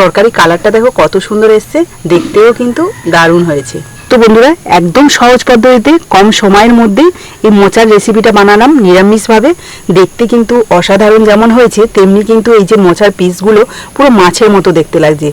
তরকারি কালারটা দেখো কত সুন্দর এসছে, দেখতেও কিন্তু দারুণ হয়েছে। তো বন্ধুরা, একদম সহজ পদ্ধতিতে, কম সময়ের মধ্যে এই মোচার রেসিপিটা বানালাম নিরামিষভাবে। দেখতে কিন্তু অসাধারণ যেমন হয়েছে, তেমনি কিন্তু এই যে মোচার পিসগুলো পুরো মাছের মতো দেখতে লাগছে।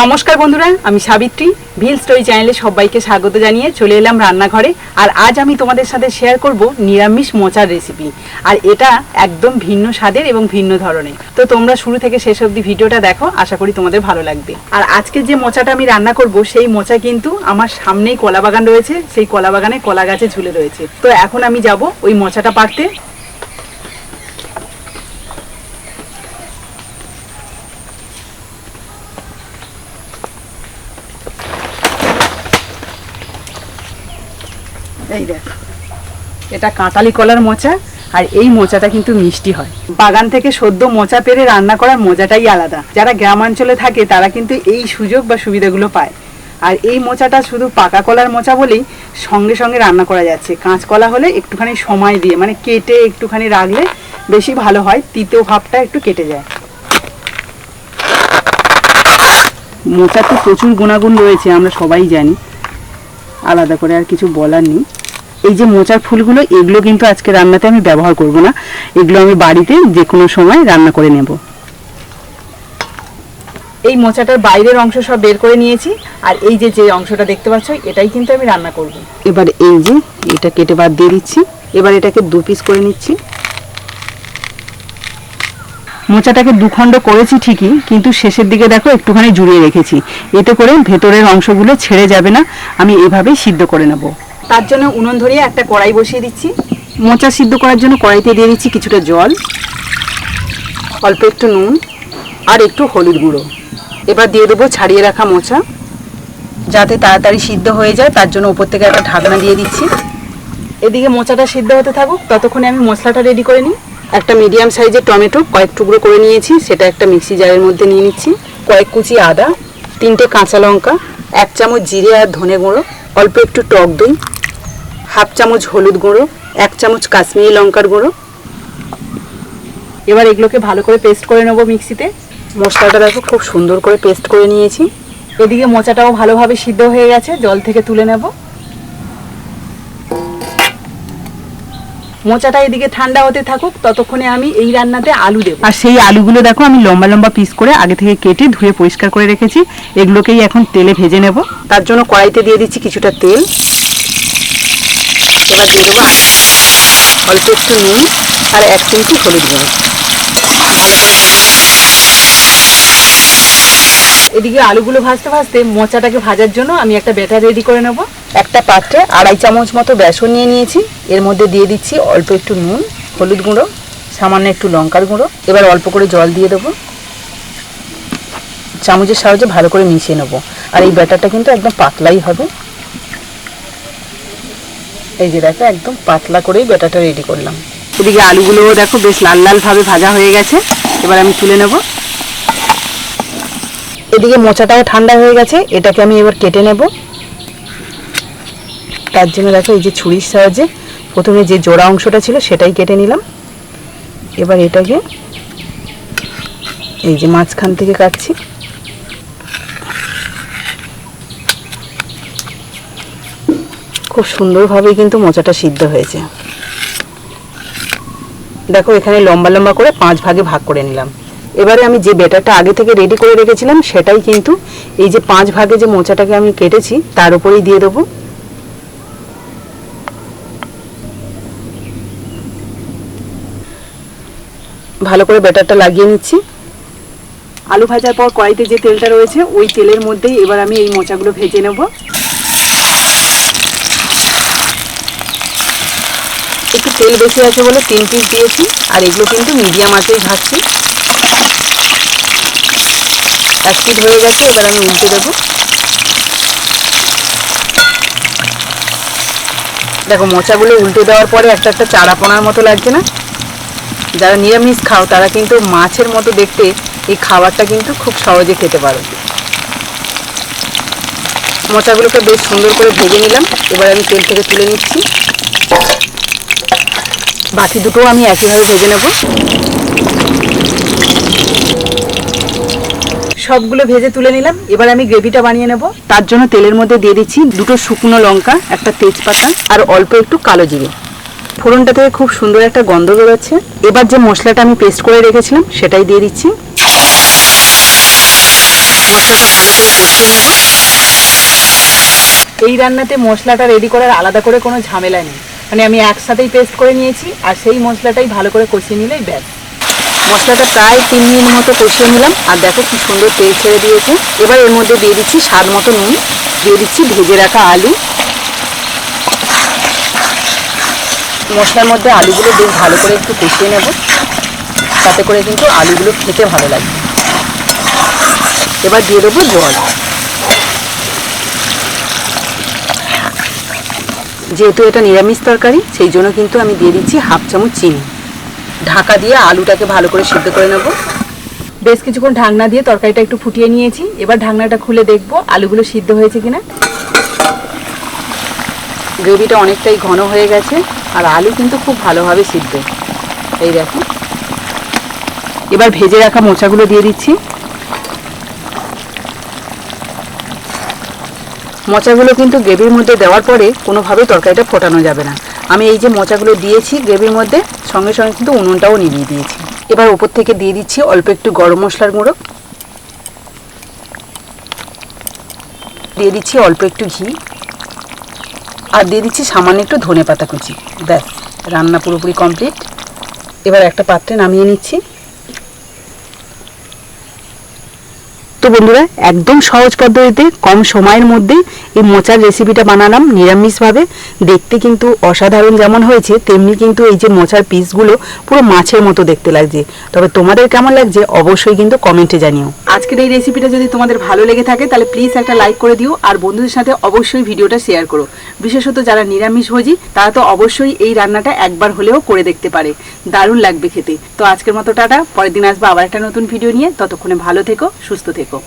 নমস্কার বন্ধুরা, আমি সাবিত্রী। ভিল স্টোরি চ্যানেলে সবাইকে স্বাগত জানিয়ে চলে এলাম রান্নাঘরে। আর আজ আমি তোমাদের সাথে শেয়ার করব নিরামিষ মোচার রেসিপি আর এটা একদম ভিন্ন স্বাদের এবং ভিন্ন ধরনের। তো তোমরা শুরু থেকে শেষ অবধি ভিডিওটা দেখো, আশা করি তোমাদের ভালো লাগবে। আর আজকে যে মোচাটা আমি রান্না করব, সেই মোচা কিন্তু আমার সামনেই কলা বাগান রয়েছে। সেই কলা বাগানে কলা গাছে ঝুলে রয়েছে। তো এখন আমি যাব ওই মোচাটা পারতে এই দেখ, এটা কাঁটালি কলার মোচা আর এই মোচাটা কিন্তু মিষ্টি হয়। বাগান থেকে সদ্য মোচা পেরে রান্না করার মজাটাই আলাদা। যারা গ্রামাঞ্চলে থাকে, তারা কিন্তু এই সুযোগ বা সুবিধাগুলো পায়। আর এই মোচাটা শুধু পাকা কলার মোচা বলেই সঙ্গে সঙ্গে রান্না করা যাচ্ছে। কাঁচকলা হলে একটুখানি সময় দিয়ে মানে কেটে একটুখানি রাখলে বেশি ভালো হয়, তিতো ভাবটা একটু কেটে যায়। মোচার তো প্রচুর গুণাগুণ রয়েছে, আমরা সবাই জানি। আলাদা করে আর কিছু বলার নেই। এই যে মোচার ফুলগুলো এগুলো কিন্তু আজকে রান্নাতে আমি ব্যবহার করব না। এগুলো আমি বাড়িতে যে কোনো সময় রান্না করে নেব। এই মোচাটার বাইরের অংশ সব বের করে নিয়েছি আর এই যে যে অংশটা দেখতে পাচ্ছ এটাই কিন্তু আমি রান্না করব। এবার এই যে এটা কেটে বাদ দিয়ে দিচ্ছি। এবার এটাকে দু পিস করে নিচ্ছি। মোচাটাকে দুখণ্ড করেছি ঠিকই কিন্তু শেষের দিকে দেখো একটুখানি জুড়িয়ে রেখেছি। এতে করে ভেতরের অংশগুলো ছেড়ে যাবে না। আমি এভাবেই সিদ্ধ করে নেব। তার জন্য উনুন ধরিয়ে একটা কড়াই বসিয়ে দিচ্ছি। মোচা সিদ্ধ করার জন্য কড়াইতে দিয়ে দিচ্ছি কিছুটা জল, অল্প একটু নুন আর একটু হলুদ গুঁড়ো। এবার দিয়ে দেবো ছাড়িয়ে রাখা মোচা। যাতে তাড়াতাড়ি সিদ্ধ হয়ে যায়, তার জন্য উপর থেকে একটা ঢাকনা দিয়ে দিচ্ছি। এদিকে মোচাটা সিদ্ধ হতে থাকুক, ততক্ষণে আমি মশলাটা রেডি করে নিই। একটা মিডিয়াম সাইজের টমেটো কয়েক টুকরো করে নিয়েছি, সেটা একটা মিক্সি জারের মধ্যে নিয়ে নিচ্ছি। কয়েক কুচি আদা, তিনটে কাঁচা লঙ্কা, এক চামচ জিরে আর ধনে গুঁড়ো, অল্প একটু টক দই হাফ চামচ হলুদ গুঁড়ো এক চামচ কাশ্মীরি লঙ্কার গুঁড়ো। এবার এগুলোকে ভালো করে পেস্ট করে নেব মিক্সিতে। মশলাটা দেখো খুব সুন্দর করে পেস্ট করে নিয়েছি। এদিকে মোচাটাও ভালোভাবে সিদ্ধ হয়ে গেছে জল থেকে তুলে নেব। মোচাটা এদিকে ঠান্ডা হতে থাকুক ততক্ষণে আমি এই রান্নাতে আলু দেবো। আর সেই আলুগুলো দেখো আমি লম্বা লম্বা পিস করে আগে থেকে কেটে ধুয়ে পরিষ্কার করে রেখেছি। এগুলোকেই এখন তেলে ভেজে নেব। তার জন্য কড়াইতে দিয়ে দিচ্ছি কিছুটা তেল। দিয়ে দেবো অল্প একটু নুন আর এক চিমটি হলুদ গুঁড়ো এদিকে আলুগুলো ভাজতে ভাজতে মোচাটাকে ভাজার জন্য আমি একটা ব্যাটার রেডি করে নেব। একটা পাত্রে আড়াই চামচ মতো বেসন নিয়ে নিয়েছি। এর মধ্যে দিয়ে দিচ্ছি অল্প একটু নুন, হলুদ গুঁড়ো, সামান্য একটু লঙ্কার গুঁড়ো। এবার অল্প করে জল দিয়ে দেবো। চামচের সাহায্যে ভালো করে মিশিয়ে নেব। আর এই ব্যাটারটা কিন্তু একদম পাতলাই হবে। এই যে দেখো একদম পাতলা করেই ব্যাটারটা রেডি করলাম। এদিকে আলুগুলোও দেখো বেশ লাল লাল ভাবে ভাজা হয়ে গেছে। এবার আমি তুলে নেব। এদিকে মোচাটাও ঠান্ডা হয়ে গেছে এটাকে আমি এবার কেটে নেব। তার জন্য দেখো এই যে ছুরির সাহায্যে প্রথমে যে জোড়া অংশটা ছিল সেটাই কেটে নিলাম। এবার এটাকে এই যে মাঝখান থেকে কাটছি। খুব সুন্দরভাবে কিন্তু মোচাটা সিদ্ধ হয়েছে। দেখো, এখানে লম্বা লম্বা করে পাঁচ ভাগে ভাগ করে নিলাম। এবারে আমি যে বেটারটা আগে থেকে রেডি করে রেখেছিলাম, সেটাই কিন্তু এই যে পাঁচ ভাগে যে মোচাটাকে আমি কেটেছি, তার উপরেই দিয়ে দেবো। ভালো করে বেটারটা লাগিয়ে নিচ্ছি। আলু ভাজার পর কড়াইতে যে তেলটা রয়েছে, ওই তেলের মধ্যেই এবার আমি এই মোচাগুলো ভেজে নেব। একটু তেল বেশি আছে বলে তিন পিস দিয়েছি, আর এগুলো কিন্তু মিডিয়াম আঁচেই ভাজছি। এক পিট হয়ে গেছে, এবার আমি উল্টে দেবো। দেখো, মোচাগুলো উল্টে দেওয়ার পরে একটা একটা চারাপোনার মতো লাগছে না? যারা নিরামিষ খাও, তারা কিন্তু মাছের মতো দেখতে এই খাবারটা কিন্তু খুব সহজে খেতে পারো। মোচাগুলোকে বেশ সুন্দর করে ভেজে নিলাম। এবার আমি তেল থেকে তুলে নিচ্ছি। বাকি দুটোও আমি একইভাবে ভেজে নেব। সবগুলো ভেজে তুলে নিলাম। এবার আমি গ্রেভিটা বানিয়ে নেব। তার জন্য তেলের মধ্যে দিয়ে দিচ্ছি দুটো শুকনো লঙ্কা, একটা তেজপাতা, আর অল্প একটু কালো জিরে। ফোড়নটা থেকে খুব সুন্দর একটা গন্ধ বেরোচ্ছে। এবার যে মশলাটা আমি পেস্ট করে রেখেছিলাম, সেটাই দিয়ে দিচ্ছি। মশলাটা ভালো করে কষিয়ে নেব। এই রান্নাতে মশলাটা রেডি করার আলাদা করে কোনো ঝামেলা নেই। মানে আমি একসাথেই পেস্ট করে নিয়েছি, আর সেই মশলাটাই ভালো করে কষিয়ে নিলেই ব্যাস। মশলাটা প্রায় তিন মিনিট মতো কষিয়ে নিলাম, আর দেখো কি সুন্দর তেল ছেড়ে দিয়েছে এবার এর মধ্যে দিয়ে দিচ্ছি স্বাদ মতো নুন, দিয়ে দিচ্ছি ভেজে রাখা আলু। মশলার মধ্যে আলুগুলো বেশ ভালো করে একটু কষিয়ে নেব, তাতে করে কিন্তু আলুগুলো খেতে ভালো লাগে। এবার দিয়ে দেবো জল। যেহেতু এটা নিরামিষ তরকারি, সেই জন্য কিন্তু আমি দিয়ে দিচ্ছি হাফ চামচ চিনি। ঢাকা দিয়ে আলুটাকে ভালো করে সিদ্ধ করে নেব। বেশ কিছুক্ষণ ঢাকনা দিয়ে তরকারিটা একটু ফুটিয়ে নিয়েছি। এবার ঢাকনাটা খুলে দেখব আলুগুলো সিদ্ধ হয়েছে কিনা। গ্রেভিটা অনেকটাই ঘন হয়ে গেছে আর আলু কিন্তু খুব ভালোভাবে সিদ্ধ। এই দেখো। এবার ভেজে রাখা মোচাগুলো দিয়ে দিচ্ছি। মোচাগুলো কিন্তু গ্রেভির মধ্যে দেওয়ার পরে কোনোভাবেই তরকারিটা ফোটানো যাবে না। আমি এই যে মোচাগুলো দিয়েছি গ্রেভির মধ্যে, সঙ্গে সঙ্গে কিন্তু উনুনটাও নিভিয়ে দিয়েছি। এবার ওপর থেকে দিয়ে দিচ্ছি অল্প একটু গরম মশলার গুঁড়ো। দিয়ে দিচ্ছি অল্প একটু ঘি। আর দিয়ে দিচ্ছি সামান্য একটু ধনে পাতা কুচি। ব্যাস, রান্না পুরোপুরি কমপ্লিট। এবার একটা পাত্রে নামিয়ে নিচ্ছি। তো বন্ধুরা, একদম সহজ পদ্ধতিতে, কম সময়ের মধ্যে এই মোচার রেসিপিটা বানালাম নিরামিষভাবে। দেখতে কিন্তু অসাধারণ যেমন হয়েছে, তেমনি কিন্তু এই যে মোচার পিসগুলো পুরো মাছের মতো দেখতে লাগছে। তবে তোমাদের কেমন লাগছে অবশ্যই কিন্তু কমেন্টে জানিও। আজকের এই রেসিপিটা যদি তোমাদের ভালো লেগে থাকে, তাহলে প্লিজ একটা লাইক করে দিও আর বন্ধুদের সাথে অবশ্যই ভিডিওটা শেয়ার করো। বিশেষত যারা নিরামিষ নিরামিষভোজী তারা তো অবশ্যই এই রান্নাটা একবার হলেও করে দেখতে পারে। দারুণ লাগবে খেতে। তো আজকের মতো টাটা, পরের দিন আসব আবার একটা নতুন ভিডিও নিয়ে। ততক্ষণে ভালো থেকো, সুস্থ থেকো।